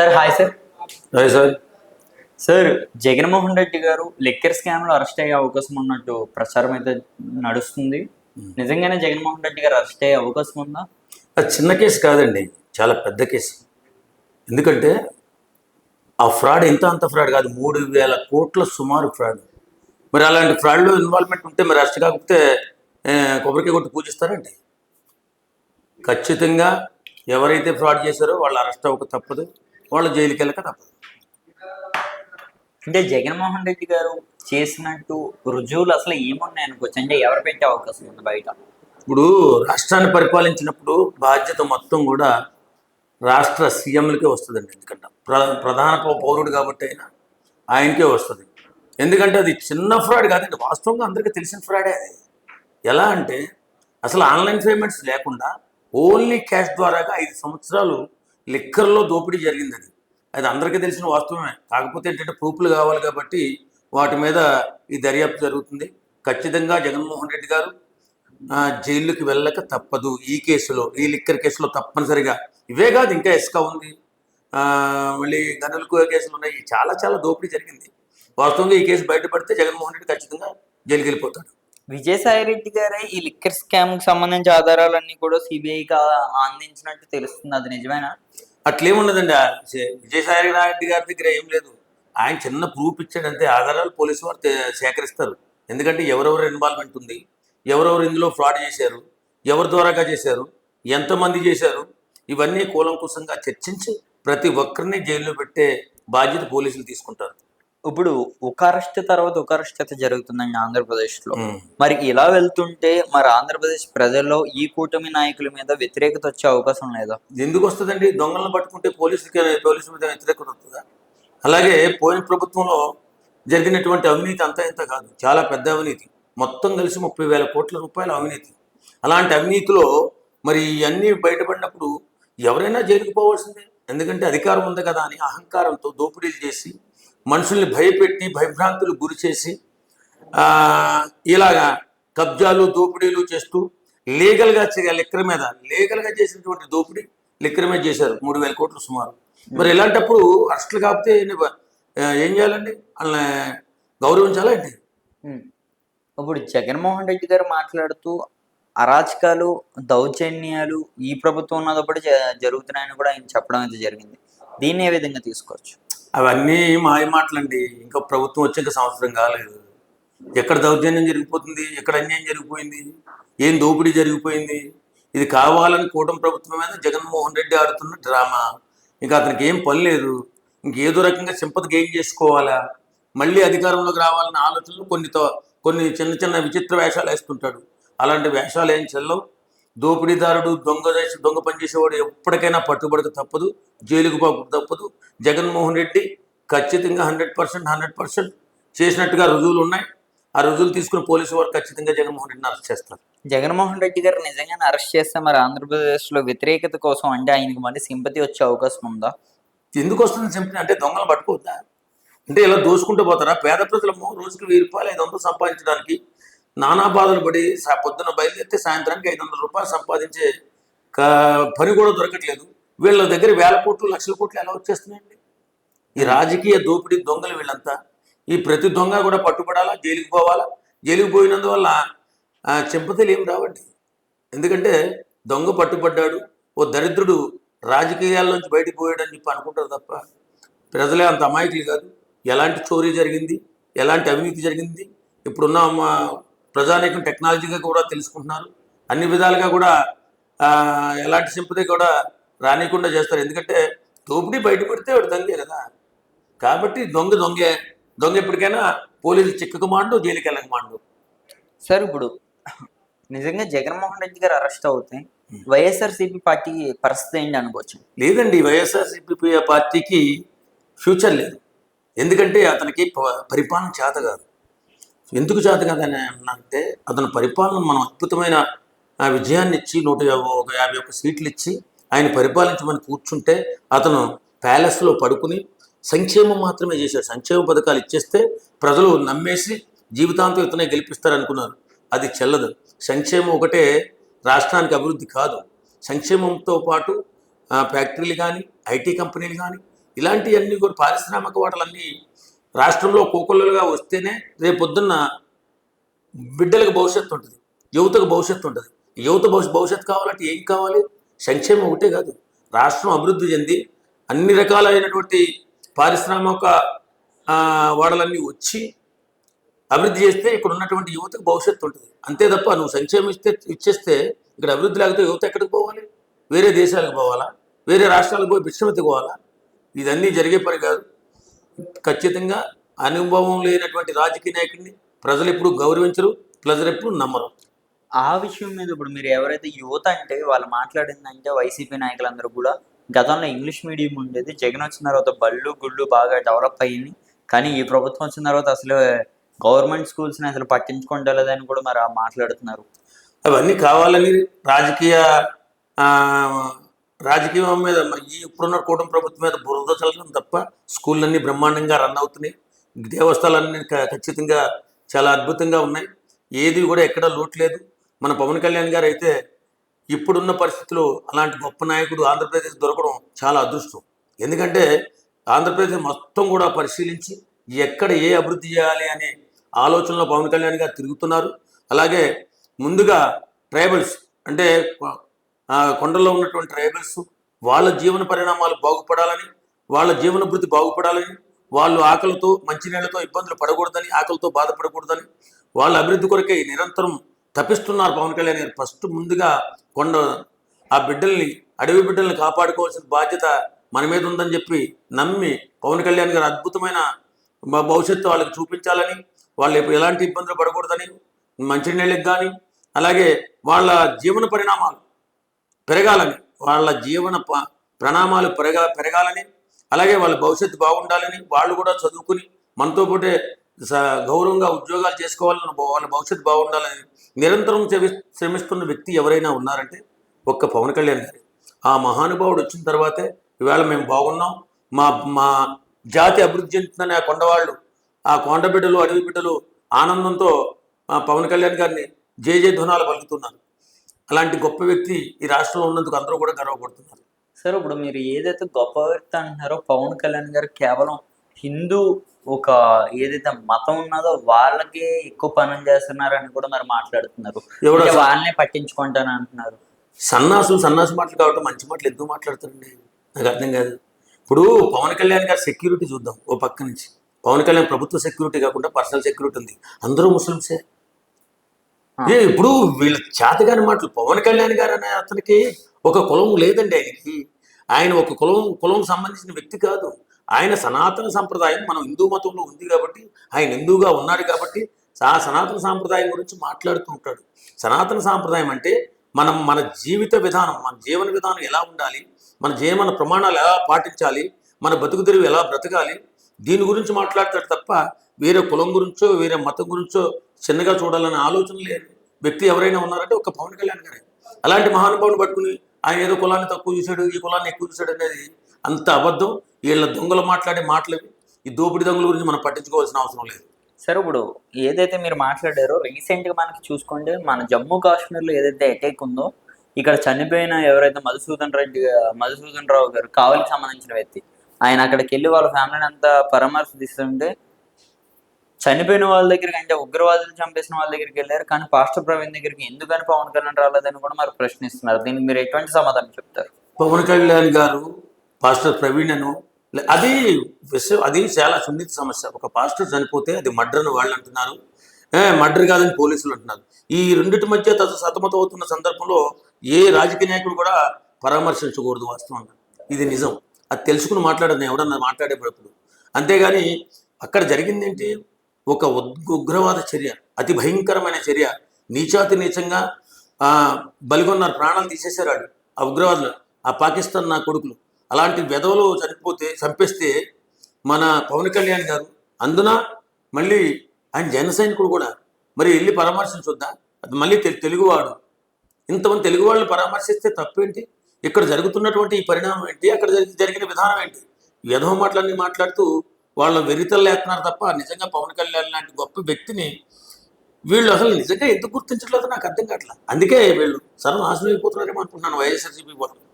Sir hi sir hi sir sir Jaganmohan Reddy గారు liquor స్కామ్లో arrest అయ్యే అవకాశం ఉన్నట్టు ప్రచారం అయితే నడుస్తుంది. నిజంగానే జగన్మోహన్ రెడ్డి గారు అరెస్ట్ అయ్యే అవకాశం ఉందా? అది చిన్న కేసు కాదండి. చాలా పెద్ద కేసు. ఎందుకంటే ఆ ఫ్రాడ్ ఎంత అంత ఫ్రాడ్ కాదు. మూడు వేల కోట్ల సుమారు ఫ్రాడ్ మరి అలాంటి ఫ్రాడ్లో ఇన్వాల్వ్మెంట్ ఉంటే మరి అరెస్ట్ కాకపోతే కొబ్బరికాయ కొట్టి పూజిస్తారండి. ఖచ్చితంగా ఎవరైతే ఫ్రాడ్ చేశారో వాళ్ళు అరెస్ట్ అవ్వక తప్పదు. వాళ్ళు జైలుకి వెళ్ళక తప్పదు. అంటే జగన్మోహన్ రెడ్డి గారు చేసినట్టు రుజువులు అసలు ఏమున్నాయి అనుకోవచ్చు అంటే ఎవరు పెట్టే అవకాశం ఉంది బయట? ఇప్పుడు రాష్ట్రాన్ని పరిపాలించినప్పుడు బాధ్యత మొత్తం కూడా రాష్ట్ర సీఎంలకే వస్తుందండి ఎందుకంటే. ప్ర ప్రధాన పౌరుడు కాబట్టి అయినా ఆయనకే వస్తుంది. ఎందుకంటే అది చిన్న ఫ్రాడ్ కాదండి వాస్తవంగా అందరికీ తెలిసిన ఫ్రాడే అది. ఎలా అంటే అసలు ఆన్లైన్ పేమెంట్స్ లేకుండా ఓన్లీ క్యాష్ ద్వారాగా ఐదు సంవత్సరాలు లిక్కర్లో దోపిడీ జరిగింది అది అది అందరికీ తెలిసిన వాస్తవమే. కాకపోతే ఏంటంటే ప్రూఫ్లు కావాలి కాబట్టి వాటి మీద ఈ దర్యాప్తు జరుగుతుంది. ఖచ్చితంగా జగన్మోహన్ రెడ్డి గారు జైలుకి వెళ్ళక తప్పదు ఈ కేసులో ఈ లిక్కర్ కేసులో తప్పనిసరిగా. ఇవే కాదు ఇంకా ఇసుక ఉంది. మళ్ళీ గనులకు కేసులు ఉన్నాయి. చాలా చాలా దోపిడీ జరిగింది. వాస్తవంగా ఈ కేసు బయటపడితే జగన్మోహన్ రెడ్డి ఖచ్చితంగా జైలుకి వెళ్ళిపోతాడు. విజయసాయి రెడ్డి గారే ఈ లిక్కర్ స్కామ్కి సంబంధించి ఆధారాలన్నీ కూడా సిబిఐకి అందించినట్టు తెలుస్తుంది. అది నిజమేనా? అట్లేమున్నదండి విజయసాయి రెడ్డి గారి దగ్గర ఏం లేదు. ఆయన చిన్న ప్రూఫ్ ఇచ్చాడంతే ఆధారాలు పోలీసు వారు సేకరిస్తారు. ఎందుకంటే ఎవరెవరు ఇన్వాల్వ్మెంట్ ఉంది ఎవరెవరు ఇందులో ఫ్రాడ్ చేశారు ఎవరి ద్వారాగా చేశారు ఎంతమంది చేశారు ఇవన్నీ కూలంకుశంగా చర్చించి ప్రతి ఒక్కరిని జైల్లో పెట్టే బాధ్యత పోలీసులు తీసుకుంటారు. ఇప్పుడు ఒక అరెస్ట్ తర్వాత ఒక అరెస్ట్ అయితే జరుగుతుందండి ఆంధ్రప్రదేశ్లో. మరి ఇలా వెళ్తుంటే మరి ఆంధ్రప్రదేశ్ ప్రజల్లో ఈ కూటమి నాయకుల మీద వ్యతిరేకత వచ్చే అవకాశం లేదా? ఎందుకు వస్తుందండి? దొంగలను పట్టుకుంటే పోలీసులకి పోలీసుల మీద వ్యతిరేకత వస్తుందా? అలాగే పోయిన ప్రభుత్వంలో జరిగినటువంటి అవినీతి అంతా ఇంత కాదు. చాలా పెద్ద అవినీతి. మొత్తం కలిసి ముప్పై వేల కోట్ల రూపాయల అవినీతి. అలాంటి అవినీతిలో మరి ఇవన్నీ బయటపడినప్పుడు ఎవరైనా జైలుకు పోవాల్సిందే. ఎందుకంటే అధికారం ఉంది కదా అని అహంకారంతో దోపిడీలు చేసి మనుషుల్ని భయపెట్టి భయభ్రాంతులు గురి చేసి ఇలాగా కబ్జాలు దోపిడీలు చేస్తూ లీగల్గా చే- మీద. లీగల్గా చేసినటువంటి దోపిడీ లెక్కల మీద చేశారు. మూడు వేల కోట్లు సుమారు. మరి ఇలాంటప్పుడు అరెస్టులు కాకపోతే ఏం చేయాలండి? వాళ్ళని గౌరవించాలా ఇప్పుడు జగన్మోహన్ రెడ్డి గారు మాట్లాడుతూ అరాచకాలు దౌర్జన్యాలు ఈ ప్రభుత్వం ఉన్నదప్పుడు జరుగుతున్నాయని కూడా ఆయన చెప్పడం అయితే జరిగింది. దీన్ని ఏ విధంగా తీసుకోవచ్చు? అవన్నీ మాయ మాటలండి. ఇంకా ప్రభుత్వం వచ్చాక సంవత్సరం కాలేదు. ఎక్కడ దౌర్జన్యం జరిగిపోతుంది? ఎక్కడ అన్యాయం జరిగిపోయింది? ఏం దోపిడీ జరిగిపోయింది? ఇది కావాలని కూటమి ప్రభుత్వం మీద జగన్మోహన్ రెడ్డి ఆడుతున్న డ్రామా. ఇంకా అతనికి ఏం పని లేదు. ఇంకేదో రకంగా సింపతి గెయిన్ చేసుకోవాలా? మళ్ళీ అధికారంలోకి రావాలన్న ఆలోచనలు కొన్నితో కొన్ని చిన్న చిన్న విచిత్ర వేషాలు వేస్తుంటాడు. అలాంటి వేషాలు ఏం చెల్లవు. దోపిడీదారుడు దొంగ దొంగ పని చేసేవాడు ఎప్పటికైనా పట్టుబడక తప్పదు. జైలుకు పోక తప్పదు. జగన్మోహన్ రెడ్డి ఖచ్చితంగా హండ్రెడ్ పర్సెంట్ హండ్రెడ్ పర్సెంట్ చేసినట్టుగా రుజువులు ఉన్నాయి. ఆ రుజువులు తీసుకుని పోలీసు వారు ఖచ్చితంగా జగన్మోహన్ రెడ్డిని అరెస్ట్ చేస్తారు. జగన్మోహన్ రెడ్డి గారు నిజంగానే అరెస్ట్ చేస్తే మరి ఆంధ్రప్రదేశ్లో వ్యతిరేకత కోసం అంటే ఆయనకి మళ్ళీ సింపతి వచ్చే అవకాశం ఉందా? ఎందుకు వస్తుంది సింపుల్ అంటే దొంగలు పట్టుకోవద్దా? అంటే ఇలా దోసుకుంటూ పోతారా? పేద ప్రజలము రోజుకి వెయ్యి రూపాయలు ఐదు వందలు సంపాదించడానికి నానా బాధలు పడి పొద్దున్న బయలుదేరితే సాయంత్రానికి ఐదు వందల రూపాయలు సంపాదించే పని కూడా దొరకట్లేదు. వీళ్ళ దగ్గర వేల కోట్లు లక్షల కోట్లు ఎలా వచ్చేస్తున్నాయండి? ఈ రాజకీయ దోపిడీ దొంగలు వీళ్ళంతా. ఈ ప్రతి దొంగ కూడా పట్టుబడాలా? జైలుకి పోవాలా? జైలుకి పోయినందువల్ల చెంపతలు ఏం రావండి? ఎందుకంటే దొంగ పట్టుబడ్డాడు ఓ దరిద్రుడు రాజకీయాల్లోంచి బయటికి పోయాడని చెప్పి అనుకుంటారు తప్ప ప్రజలే అంత అమాయకులు కాదు. ఎలాంటి చోరీ జరిగింది? ఎలాంటి అవినీతి జరిగింది? ఇప్పుడున్న మా ప్రజానీకం టెక్నాలజీగా కూడా తెలుసుకుంటున్నారు. అన్ని విధాలుగా కూడా ఎలాంటి సింపతి కూడా రానియకుండా చేస్తారు. ఎందుకంటే దోపిడీ బయటపడితే వాడు దొంగే కదా. కాబట్టి దొంగ దొంగే దొంగ ఎప్పటికైనా పోలీసులు చిక్కక మాండు జైలుకి వెళ్ళక మాండు సార్ ఇప్పుడు నిజంగా జగన్మోహన్ రెడ్డి గారు అరెస్ట్ అవుతే వైఎస్ఆర్సీపీ పార్టీ పరిస్థితి ఏంటి అనుకోవచ్చు? లేదండి వైఎస్ఆర్సీపీ పార్టీకి ఫ్యూచర్ లేదు. ఎందుకంటే అతనికి పరిపాలన చేత కాదు. ఎందుకు చేత కాదని అంటే అతని పరిపాలన మనం అద్భుతమైన ఆ, విజయాన్ని ఇచ్చి నూట ఒక యాభై ఒక్క సీట్లు ఇచ్చి ఆయన పరిపాలించమని కూర్చుంటే అతను ప్యాలెస్లో పడుకుని సంక్షేమం మాత్రమే చేశాడు. సంక్షేమ పథకాలు ఇచ్చేస్తే ప్రజలు నమ్మేసి జీవితాంతం ఇతనే గెలిపిస్తారనుకున్నారు. అది చెల్లదు. సంక్షేమం ఒకటే రాష్ట్రానికి అభివృద్ధి కాదు. సంక్షేమంతో పాటు ఫ్యాక్టరీలు కానీ ఐటీ కంపెనీలు కానీ ఇలాంటివన్నీ కూడా పారిశ్రామిక వాటలన్నీ రాష్ట్రంలో కోకొల్లలుగా వస్తేనే రేపు పొద్దున్న బిడ్డలకు భవిష్యత్తు ఉంటుంది. యువతకు భవిష్యత్తు ఉంటుంది. యువత భవిష్య భవిష్యత్తు కావాలంటే ఏం కావాలి? సంక్షేమం ఒకటే కాదు రాష్ట్రం అభివృద్ధి చెంది అన్ని రకాలైనటువంటి పారిశ్రామిక వాడలన్నీ వచ్చి అభివృద్ధి చేస్తే ఇక్కడ ఉన్నటువంటి యువతకు భవిష్యత్తు ఉంటుంది. అంతే తప్ప నువ్వు సంక్షేమం ఇస్తే ఇచ్చేస్తే ఇక్కడ అభివృద్ధి లేకపోతే యువత ఎక్కడికి పోవాలి? వేరే దేశాలకు పోవాలా? వేరే రాష్ట్రాలకు పోయి భిక్షమెత్తుకోవాలా పోవాలా? ఇదన్నీ జరిగే పని కాదు. ఖచ్చితంగా అనుభవం లేనటువంటి రాజకీయ నాయకుడిని ప్రజలు ఎప్పుడు గౌరవించరు ప్రజలు ఎప్పుడు నమ్మరు. ఆ విషయం మీద ఇప్పుడు మీరు ఎవరైతే యువత అంటే వాళ్ళు మాట్లాడిందంటే వైసీపీ నాయకులందరూ కూడా గతంలో ఇంగ్లీష్ మీడియం ఉండేది. జగన్ వచ్చిన తర్వాత బళ్ళు గుళ్ళు బాగా డెవలప్ అయ్యింది. కానీ ఈ ప్రభుత్వం వచ్చిన తర్వాత అసలు గవర్నమెంట్ స్కూల్స్ని అసలు పట్టించుకుంటలేదని కూడా మరి ఆ మాట్లాడుతున్నారు. అవన్నీ కావాలని రాజకీయ ఆ, రాజకీయం మీద ఈ ఇప్పుడున్న కూటమి ప్రభుత్వం మీద బురద చల్లడం తప్ప స్కూళ్ళన్నీ బ్రహ్మాండంగా రన్ అవుతున్నాయి. దేవస్థానాలన్నీ ఖచ్చితంగా చాలా అద్భుతంగా ఉన్నాయి. ఏది కూడా ఎక్కడ లోటు లేదు. మన పవన్ కళ్యాణ్ గారు అయితే ఇప్పుడున్న పరిస్థితుల్లో అలాంటి గొప్ప నాయకుడు ఆంధ్రప్రదేశ్ దొరకడం చాలా అదృష్టం. ఎందుకంటే ఆంధ్రప్రదేశ్ మొత్తం కూడా పరిశీలించి ఎక్కడ ఏ అభివృద్ధి చేయాలి అనే ఆలోచనలో పవన్ కళ్యాణ్ గారు తిరుగుతున్నారు. అలాగే ముందుగా ట్రైబల్స్ అంటే కొండల్లో ఉన్నటువంటి ట్రైబల్స్ వాళ్ళ జీవన పరిణామాలు బాగుపడాలని వాళ్ళ జీవన వృద్ధి బాగుపడాలని వాళ్ళు ఆకలితో మంచినీళ్ళతో ఇబ్బందులు పడకూడదని ఆకలితో బాధపడకూడదని వాళ్ళ అభివృద్ధి కొరకే నిరంతరం తప్పిస్తున్నారు పవన్ కళ్యాణ్ గారు. ఫస్ట్ ముందుగా కొండ ఆ బిడ్డల్ని అడవి బిడ్డల్ని కాపాడుకోవాల్సిన బాధ్యత మన మీద ఉందని చెప్పి నమ్మి పవన్ కళ్యాణ్ గారు అద్భుతమైన భవిష్యత్తు వాళ్ళకి చూపించాలని వాళ్ళు ఎప్పుడు ఎలాంటి ఇబ్బందులు పడకూడదని మంచినీళ్ళకి కానీ అలాగే వాళ్ళ జీవన పరిణామాలు పెరగాలని వాళ్ళ జీవన ప- ప్రణామాలు పెరగా పెరగాలని అలాగే వాళ్ళ భవిష్యత్తు బాగుండాలని వాళ్ళు కూడా చదువుకుని మనతో పాటే స- గౌరవంగా ఉద్యోగాలు చేసుకోవాలని వాళ్ళ భవిష్యత్తు బాగుండాలని నిరంతరం శ్రమి- శ్రమిస్తున్న వ్యక్తి ఎవరైనా ఉన్నారంటే ఒక్క పవన్ కళ్యాణ్ గారి. ఆ మహానుభావుడు వచ్చిన తర్వాతే ఇవాళ మేము బాగున్నాం. మా మా జాతి అభివృద్ధి చెందుతుందని ఆ కొండవాళ్ళు ఆ కొండ బిడ్డలు అడవి బిడ్డలు ఆనందంతో ఆ పవన్ కళ్యాణ్ గారిని జేజే ధ్వనాలు పలుకుతున్నారు. అలాంటి గొప్ప వ్యక్తి ఈ రాష్ట్రంలో ఉన్నందుకు అందరూ కూడా గర్వపడుతున్నారు. సార్ ఇప్పుడు మీరు ఏదైతే గొప్ప వ్యక్తి అంటున్నారో పవన్ కళ్యాణ్ గారు కేవలం హిందూ ఒక ఏదైతే మతం ఉన్నదో వాళ్ళకే ఎక్కువ పనులు చేస్తున్నారని కూడా మరి మాట్లాడుతున్నారు. వాళ్ళనే పట్టించుకుంటాను అంటున్నారు. సన్నాసులు సన్నాసి మాటలు కాబట్టి మంచి మాటలు ఎందుకు మాట్లాడుతారండి నాకు అర్థం కాదు. ఇప్పుడు పవన్ కళ్యాణ్ గారి సెక్యూరిటీ చూద్దాం ఓ పక్క నుంచి. పవన్ కళ్యాణ్ ప్రభుత్వ సెక్యూరిటీ కాకుండా పర్సనల్ సెక్యూరిటీ ఉంది. అందరూ ముస్లిమ్సే. ఏ ఇప్పుడు వీళ్ళ చేతగాని మాటలు పవన్ కళ్యాణ్ గారు అనే అతనికి ఒక కులం లేదండి ఆయనకి. ఆయన ఒక కులం కులం సంబంధించిన వ్యక్తి కాదు. ఆయన సనాతన సంప్రదాయం మనం హిందూ మతంలో ఉంది కాబట్టి ఆయన హిందూగా ఉన్నాడు కాబట్టి ఆ సనాతన సాంప్రదాయం గురించి మాట్లాడుతూ ఉంటాడు. సనాతన సాంప్రదాయం అంటే మనం మన జీవిత విధానం మన జీవన విధానం ఎలా ఉండాలి మన జీవన ప్రమాణాలు ఎలా పాటించాలి మన బతుకు తెరువు ఎలా బ్రతకాలి దీని గురించి మాట్లాడతాడు తప్ప వేరే కులం గురించో వేరే మతం గురించో చిన్నగా చూడాలనే ఆలోచన లేదు. వ్యక్తి ఎవరైనా ఉన్నారంటే ఒక పవన్ కళ్యాణ్ గారే. అలాంటి మహానుభావుని పట్టుకుని ఆయన ఏదో కులాన్ని తక్కువ చూశాడు ఈ కులాన్ని ఎక్కువ చూశాడు అనేది అంత అబద్ధం. వీళ్ళ దొంగలు మాట్లాడే మాటలు. ఈ దోపిడి దొంగల గురించి మనం పట్టించుకోవాల్సిన అవసరం లేదు. సరే ఇప్పుడు ఏదైతే మీరు మాట్లాడారో రీసెంట్గా మనకి చూసుకుంటే మన జమ్మూ కాశ్మీర్లో ఏదైతే అటాక్ ఉందో ఇక్కడ చనిపోయిన ఎవరైతే మధుసూదన్ రెడ్డి మధుసూదన్ రావు గారు కావలికి సంబంధించిన వ్యక్తి ఆయన అక్కడికి వెళ్ళి వాళ్ళ ఫ్యామిలీని అంతా పరామర్శిస్తుంటే చనిపోయిన వాళ్ళ దగ్గరికి అంటే ఉగ్రవాదులు చంపేసిన వాళ్ళ దగ్గరికి వెళ్ళారు కానీ పాస్టర్ ప్రవీణ్ దగ్గరికి ఎందుకని పవన్ కళ్యాణ్ రాలేదని కూడా మరి ప్రశ్నిస్తున్నారు. దీనికి మీరు ఎటువంటి సమాధానం చెప్తారు? పవన్ కళ్యాణ్ గారు పాస్టర్ ప్రవీణ్ అను అది విషయం అది చాలా సున్నిత సమస్య. ఒక పాస్టర్ చనిపోతే అది మర్డర్ని వాళ్ళు అంటున్నారు. మర్డర్ కాదని పోలీసులు అంటున్నారు. ఈ రెండిటి మధ్య తత సతమతం అవుతున్న సందర్భంలో ఏ రాజకీయ నాయకుడు కూడా పరామర్శించకూడదు వాస్తవంగా. ఇది నిజం. అది తెలుసుకుని మాట్లాడదు. ఎవడన్నా మాట్లాడేటప్పుడు. అంతేగాని అక్కడ జరిగింది ఏంటి ఒక ఉగ్రవాద చర్య అతి భయంకరమైన చర్య. నీచాతి నీచంగా ఆ, బలిగొన్నారు ప్రాణాలు తీసేశారు ఆ ఉగ్రవాదులు ఆ పాకిస్తాన్ నా కొడుకులు. అలాంటి వెధవలు చనిపోతే చంపేస్తే మన పవన్ కళ్యాణ్ గారు అందున మళ్ళీ ఆయన జన సైనికుడు కూడా మరి వెళ్ళి పరామర్శించొద్దా అది మళ్ళీ తెలుగువాడు. ఇంతమంది తెలుగు వాళ్ళని పరామర్శిస్తే తప్పేంటి? ఇక్కడ జరుగుతున్నటువంటి ఈ పరిణామం ఏంటి? అక్కడ జరిగి- జరిగిన విధానం ఏంటి? వ్యధవ మాటలన్నీ మాట్లాడుతూ వాళ్ళ వెరితలు లేస్తున్నారు తప్ప నిజంగా పవన్ కళ్యాణ్ లాంటి గొప్ప వ్యక్తిని వీళ్ళు అసలు నిజంగా ఎందుకు గుర్తించట్లేదో? నాకు అర్థం కావట్లేదు అందుకే వీళ్ళు సర్వనాశనం అయిపోతున్నారేమో అనుకుంటున్నాను వైఎస్ఆర్సీపీ వాళ్ళు.